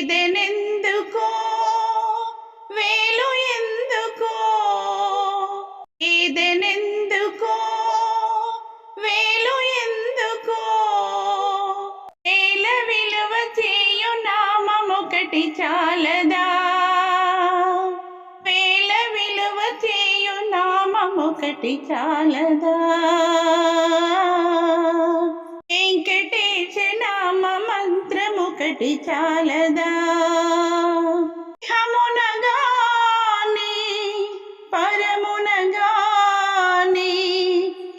ఏదెనెందుకో వేలు ఎందుకో? ఏదెనెందుకో వేలు ఎందుకో? వేల విలువ చేయు నామమొకటి చాలదా? వేల విలువ చేయు నామమొకటి చాలదా? మంత్రమొకటి చాలదా ఇహమునగాని పరమునగాని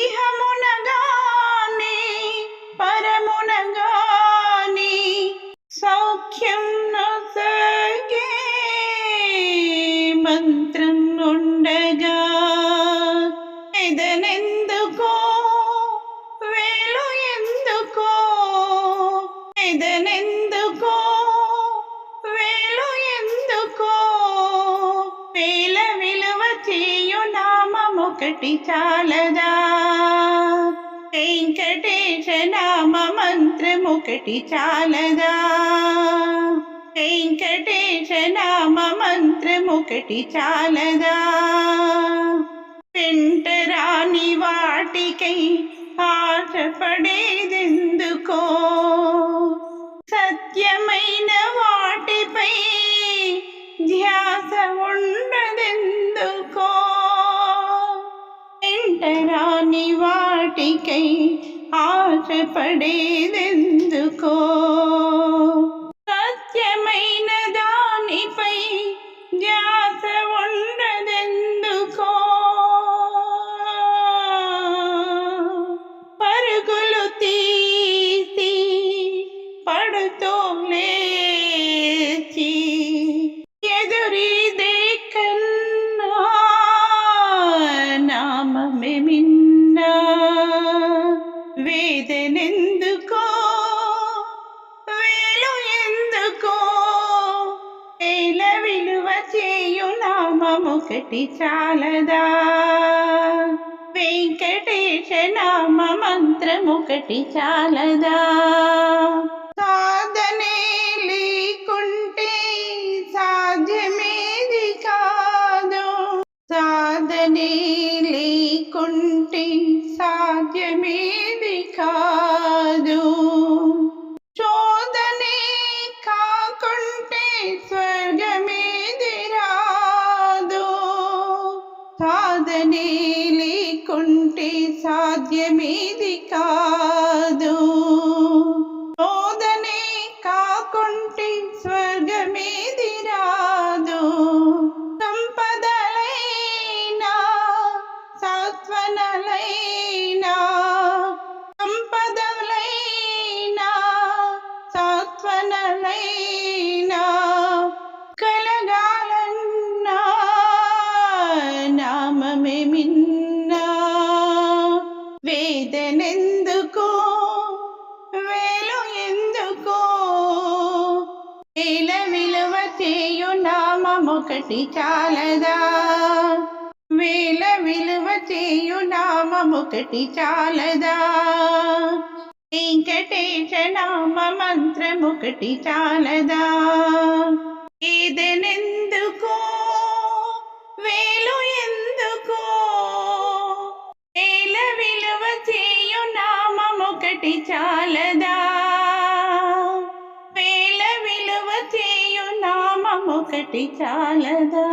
ఇహమునగాని పరమునగాని సౌఖ్యం నొసగే మంత్రం ఉండగా ఒకటి చాలదా? వెంకటేశ నామ మంత్రమొకటి చాలదా? వెంకటేశ నామ మంత్రమొకటి చాలదా? వెంటరాని వాటికై ఆశపడేది వాటికై ఆశపడేదెందుకో? సత్యమైన దానిపై ధ్యాస ఉండదెందుకో? పరుగులు తీసి పడుతూ లేచి విలువ చేయు నామమొకటి చాలదా? వెంకటేశ నామ మంత్రముకటి చాలదా? సాధనే లేకుంటే సాధ్యమేది కాదు. శోధనే కాకుంటే స్వర్గమేది రాదు. సంపదలైనా సాత్వనలైనా వేదనెందుకో వేలు ఎందుకో? వేల విలువ చేయు నామమొకటి చాలదా? వేల విలువ చేయు నామమొకటి చాలదా? వెంకటేశ నామ మంత్రముకటి చాలదా? ఏదెనెందుకో వేలు చాలదా వేల విలువ చేయు నామొకటి చాలదా.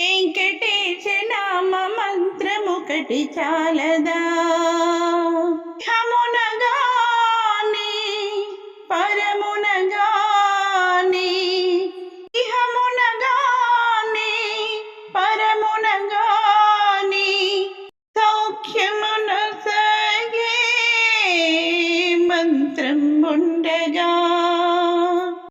వెంకటేశ నామ మంత్రముకటి చాలదా. హమునగాని పరమునగా